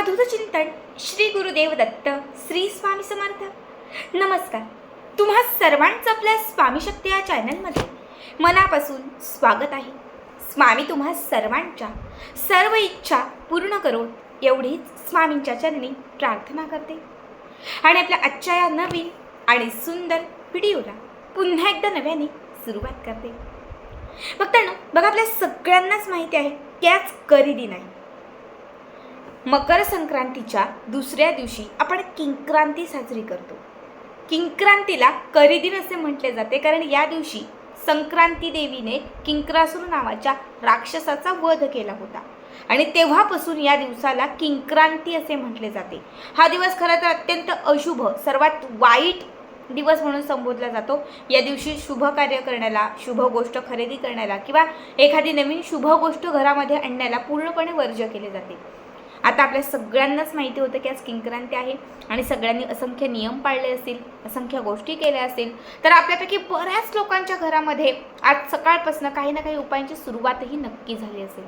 अवधूत चिंतन श्री गुरुदेव दत्त श्री स्वामी समर्थ. नमस्कार. तुम्हा सर्वांचं आपल्या स्वामी शक्ती या चॅनलमध्ये मनापासून स्वागत आहे. स्वामी तुम्हा सर्वांच्या सर्व इच्छा पूर्ण करो एवढीच स्वामींच्या चरणी प्रार्थना करते. आणि आपल्या आजच्या या नवीन आणि सुंदर व्हिडिओला पुन्हा एकदा नव्याने सुरुवात करते. बघताना बघा आपल्या सगळ्यांनाच माहिती आहे की आज करी दिन आहे मकर संक्रांतीच्या दुसऱ्या दिवशी आपण किंक्रांती साजरी करतो. किंक्रांतीला करिदिन असे म्हटले जाते कारण या दिवशी संक्रांती देवीने किंक्रासूर नावाच्या राक्षसाचा वध केला होता. आणि तेव्हापासून या दिवसाला किंक्रांती असे म्हटले जाते. हा दिवस खरं तर अत्यंत अशुभ सर्वात वाईट दिवस म्हणून संबोधला जातो. या दिवशी शुभ कार्य करण्याला शुभ गोष्ट खरेदी करण्याला किंवा एखादी नवीन शुभ गोष्ट घरामध्ये आणण्याला पूर्णपणे वर्ज्य केले जाते. आता आपल्या सगळ्यांनाच माहिती होतं की आज किंक्रांती आहे आणि सगळ्यांनी असंख्य नियम पाळले असतील असंख्य गोष्टी केल्या असतील. तर आपल्यापैकी बऱ्याच लोकांच्या घरामध्ये आज सकाळपासून काही ना काही उपायांची सुरुवातही नक्की झाली असेल.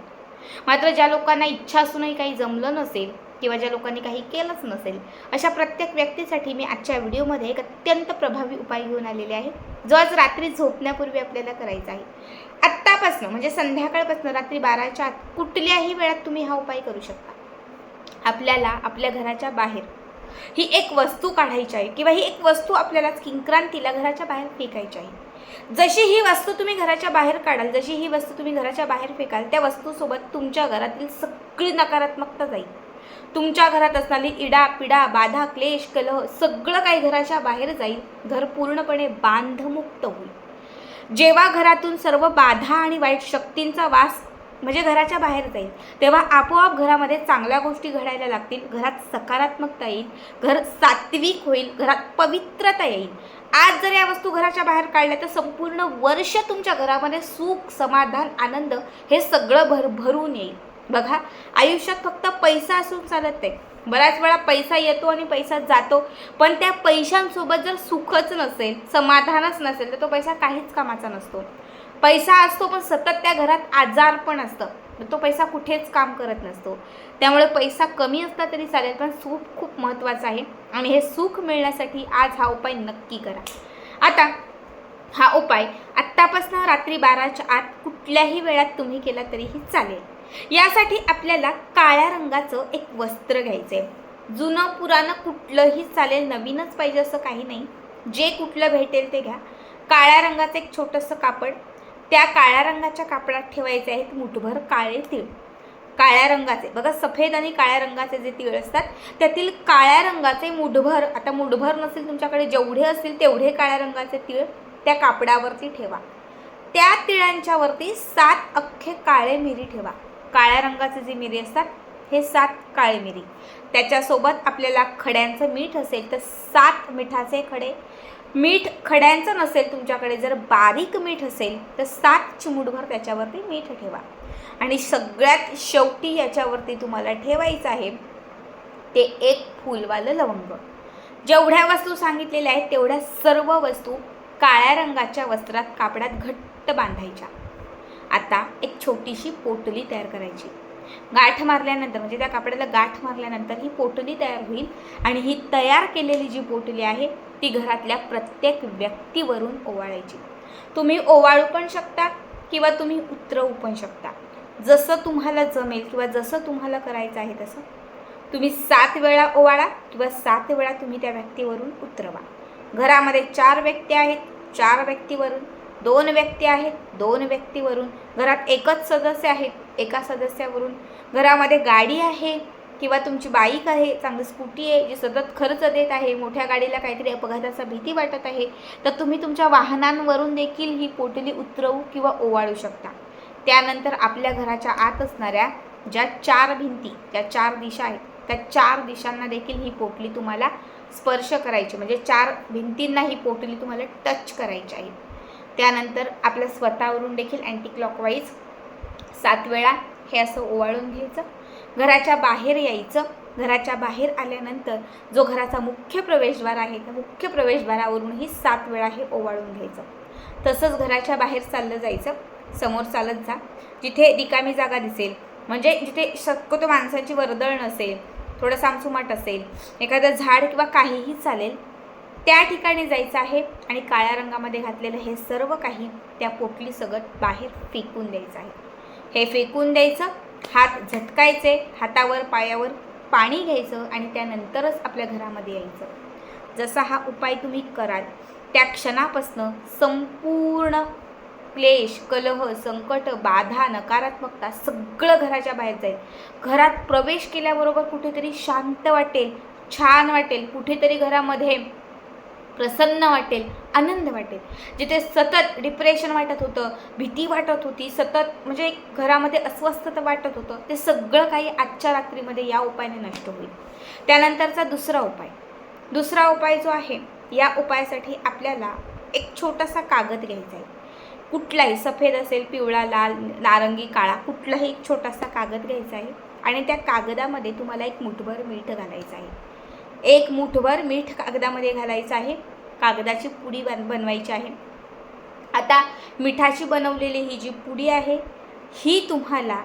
मात्र ज्या लोकांना इच्छा असूनही काही जमलं नसेल किंवा ज्या लोकांनी काही केलंच नसेल अशा प्रत्येक व्यक्तीसाठी मी आजच्या व्हिडिओमध्ये एक अत्यंत प्रभावी उपाय घेऊन आलेले आहे. जो आज रात्री झोपण्यापूर्वी आपल्याला करायचा आहे. आत्तापासनं म्हणजे संध्याकाळपासून रात्री बाराच्या आत कुठल्याही वेळात तुम्ही हा उपाय करू शकता. आपल्याला आपल्या घराच्या बाहेर. ही एक वस्तू काढायची आहे किंवा ही एक वस्तू आपल्याला किंक्रांतीला घराच्या बाहेर फेकायची आहे. जशी ही वस्तू तुम्ही घराच्या बाहेर काढाल जशी ही वस्तू तुम्ही घराच्या बाहेर फेकाल त्या वस्तूसोबत तुमच्या घरातील सगळी नकारात्मकता जाईल. तुमच्या घरात असणारी इडा पिडा बाधा क्लेश कलह सगळं काही घराच्या बाहेर जाईल. घर पूर्णपणे बांधमुक्त होईल. जेव्हा घरातून सर्व बाधा आणि वाईट शक्तींचा वास म्हणजे घराच्या बाहेर जाईल. तेव्हा आपोआप घरामध्ये चांगल्या गोष्टी घडायला लागतील. घरात सकारात्मकता येईल. घर सात्विक होईल. घरात पवित्रता येईल. आज जर या वस्तू घराच्या बाहेर काढल्या तर संपूर्ण वर्ष तुमच्या घरामध्ये सुख समाधान आनंद हे सगळं भर भरून येईल. बघा आयुष्यात फक्त पैसा असून चालत नाही. बऱ्याच वेळा पैसा येतो आणि पैसा जातो. पण त्या पैशांसोबत जर सुखच नसेल समाधानच नसेल तर तो पैसा काहीच कामाचा नसतो. पैसा असतो पण सतत त्या घरात आजार पण असतं. तर तो पैसा कुठेच काम करत नसतो. त्यामुळे पैसा कमी असला तरी चालेल पण सुख खूप महत्त्वाचं आहे. आणि हे सुख मिळण्यासाठी आज हा उपाय नक्की करा. आता हा उपाय आत्तापासून रात्री बाराच्या आत कुठल्याही वेळात तुम्ही केला तरीही चालेल. यासाठी आपल्याला काळ्या रंगाचं एक वस्त्र घ्यायचं आहे जुनं पुराणं कुठलंही चालेल नवीनच पाहिजे असं काही नाही. जे कुठलं भेटेल ते घ्या. काळ्या रंगाचं एक छोटंसं कापड. त्या काळ्या रंगाच्या कापडात ठेवायचे आहेत मुठभर काळे तीळ. काळ्या रंगाचे. बघा सफेद आणि काळ्या रंगाचे जे तीळ असतात त्यातील काळ्या रंगाचे मुठभर आता मुठभर नसेल तुमच्याकडे जेवढे असतील तेवढे काळ्या रंगाचे तीळ त्या कापडावरती ठेवा. त्या तिळांच्यावरती सात अख्खे काळे मिरी ठेवा. काळ्या रंगाचे जे मिरी असतात हे सात काळी मिरी. त्याच्यासोबत आपल्याला खड्यांचं मीठ असेल तर सात मिठाचे खडे. मीठ खड्यांचं नसेल तुमच्याकडे जर बारीक मीठ असेल तर सात चिमुटभर त्याच्यावरती मीठ ठेवा. आणि सगळ्यात शेवटी याच्यावरती तुम्हाला ठेवायचं आहे ते एक फुलवालं लवंग. जेवढ्या वस्तू सांगितलेल्या आहेत तेवढ्या सर्व वस्तू काळ्या रंगाच्या वस्त्रात कापडात घट्ट बांधायच्या. आता एक छोटीशी पोटली तयार करायची. गाठ मारल्यानंतर म्हणजे त्या कापडाला गाठ मारल्यानंतर ही पोटली तयार होईल आणि ही तयार केलेली जी पोटली आहे ती घरातल्या प्रत्येक व्यक्तीवरून ओवाळायची. तुम्ही ओवाळू पण शकता किंवा तुम्ही उतरवू पण शकता. जसं तुम्हाला जमेल किंवा जसं तुम्हाला करायचं आहे तसं. तुम्ही सात वेळा ओवाळा किंवा सात वेळा तुम्ही त्या व्यक्तीवरून उतरवा. घरामध्ये चार व्यक्ती आहेत चार व्यक्तीवरून दोन व्यक्ती आहेत दोन व्यक्तीवरून घरात एकच सदस्य आहेत एका सदस्यावरून. घरामध्ये गाडी आहे किंवा तुमची बाईक आहे चांगली स्कूटी आहे जी सतत खर्च देत आहे मोठ्या गाडीला काहीतरी अपघाताचा भीती वाटत आहे तर तुम्ही तुमच्या वाहनांवरून देखील ही पोटली उतरवू किंवा ओवाळू शकता. त्यानंतर आपल्या घराच्या आत असणाऱ्या ज्या चार भिंती ज्या चार दिशा आहेत त्या चार दिशांना देखील ही पोटली तुम्हाला स्पर्श करायची म्हणजे चार भिंतींना ही पोटली तुम्हाला टच करायची आहे. त्यानंतर आपल्या स्वतःवरून देखील अँटी क्लॉकवाईज सात वेळा हे असं ओवाळून घ्यायचं. घराच्या बाहेर यायचं. घराच्या बाहेर आल्यानंतर जो घराचा मुख्य प्रवेशद्वार आहे त्या मुख्य प्रवेशद्वारावरूनही सात वेळा हे ओवाळून घ्यायचं. तसंच घराच्या बाहेर चाललं जायचं. समोर चालत जा. जिथे रिकामी जागा दिसेल म्हणजे जिथे शक्यतो माणसाची वर्दळ नसेल थोडं सामसुमाट असेल एखादं झाड किंवा काहीही चालेल त्या ठिकाणी जायचं आहे आणि काळ्या रंगामध्ये घातलेलं हे सर्व काही त्या पोटली सगळं बाहेर फेकून द्यायचं आहे. हे फेकून द्यायचं हात झटकायचे हातावर पायावर पाणी घ्यायचं आणि त्यानंतरच आपल्या घरामध्ये यायचं. जसा हा उपाय तुम्ही कराल त्या क्षणापासनं संपूर्ण क्लेश कलह संकट बाधा नकारात्मकता सगळं घराच्या बाहेर जाईल. घरात प्रवेश केल्याबरोबर कुठेतरी शांत वाटेल छान वाटेल कुठेतरी घरामध्ये प्रसन्न वाटेल आनंद वाटेल. जिथे सतत डिप्रेशन वाटत होतं भीती वाटत होती सतत म्हणजे घरामध्ये अस्वस्थता वाटत होतं ते सगळं काही आजच्या रात्रीमध्ये या उपायाने नष्ट होईल. त्यानंतरचा दुसरा उपाय. दुसरा उपाय जो आहे या उपायासाठी आपल्याला एक छोटासा कागद घ्यायचा आहे. कुठलाही सफेद असेल पिवळा लाल नारंगी काळा कुठलाही एक छोटासा कागद घ्यायचा आहे. आणि त्या कागदामध्ये तुम्हाला एक मुठभर मीठ घालायचं आहे. एक मुठभर मीठ कागदामध्ये घालायचं आहे. कागदाची पुडी बन बनवायची आहे. आता मिठाची बनवलेली ही जी पुडी आहे ही तुम्हाला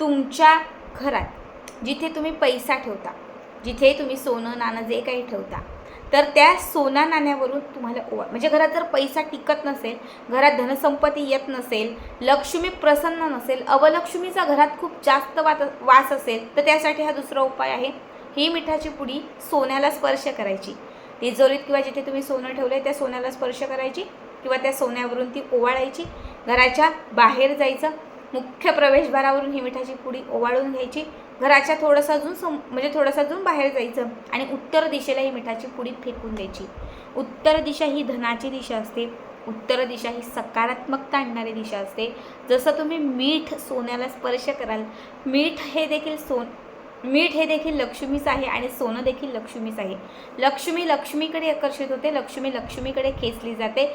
तुमच्या घरात जिथे तुम्ही पैसा ठेवता जिथे तुम्ही सोनं नाणं जे काही ठेवता तर त्या सोना नाण्यावरून तुम्हाला ओवा म्हणजे घरात जर पैसा टिकत नसेल घरात धनसंपत्ती येत नसेल लक्ष्मी प्रसन्न नसेल अवलक्ष्मीचा घरात खूप जास्त वात वास असेल तर त्यासाठी हा दुसरा उपाय आहे. ही मिठाची पुडी सोन्याला स्पर्श करायची. तिजोरीत किंवा जिथे तुम्ही सोनं ठेवलं आहे त्या सोन्याला स्पर्श करायची किंवा त्या सोन्यावरून ती ओवाळायची. घराच्या बाहेर जायचं. मुख्य प्रवेशद्वारावरून ही मिठाची पुडी ओवाळून घ्यायची. घराच्या थोडंसं अजून सम म्हणजे थोडंसं अजून बाहेर जायचं आणि उत्तर दिशेला ही मिठाची पुडी फेकून द्यायची. उत्तर दिशा ही धनाची दिशा असते. उत्तर दिशा ही सकारात्मकता आणणारी दिशा असते. जसं तुम्ही मीठ सोन्याला स्पर्श कराल मीठ हे देखील सोन मीठ हे देखील लक्ष्मीच आहे आणि सोनं देखील लक्ष्मीच आहे. लक्ष्मी लक्ष्मीकडे आकर्षित होते लक्ष्मी लक्ष्मीकडे खेचली जाते.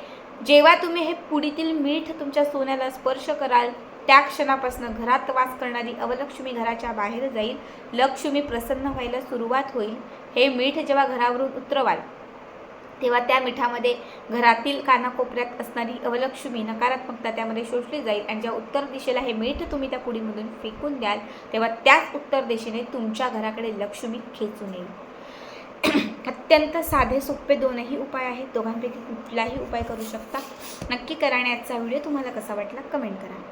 जेव्हा तुम्ही हे पुडीतील मीठ तुमच्या सोन्याला स्पर्श कराल त्या क्षणापासून घरात वास करणारी अवलक्ष्मी घराच्या बाहेर जाईल. लक्ष्मी प्रसन्न व्हायला सुरुवात होईल. हे मीठ जेव्हा घरावरून उतरवाल तेव्हा त्या मिठामध्ये घरातील कानाकोपऱ्यात असणारी अवलक्ष्मी नकारात्मकता त्यामध्ये शोषली जाईल आणि ज्या उत्तर दिशेला हे मीठ तुम्ही त्या पुडीमधून फेकून द्याल तेव्हा त्याच उत्तर दिशेने तुमच्या घराकडे लक्ष्मी खेचून येईल. अत्यंत साधे सोपे दोनही उपाय आहेत. दोघांपैकी कुठलाही उपाय करू शकता. नक्की करण्याचा व्हिडिओ तुम्हाला कसा वाटला कमेंट करा.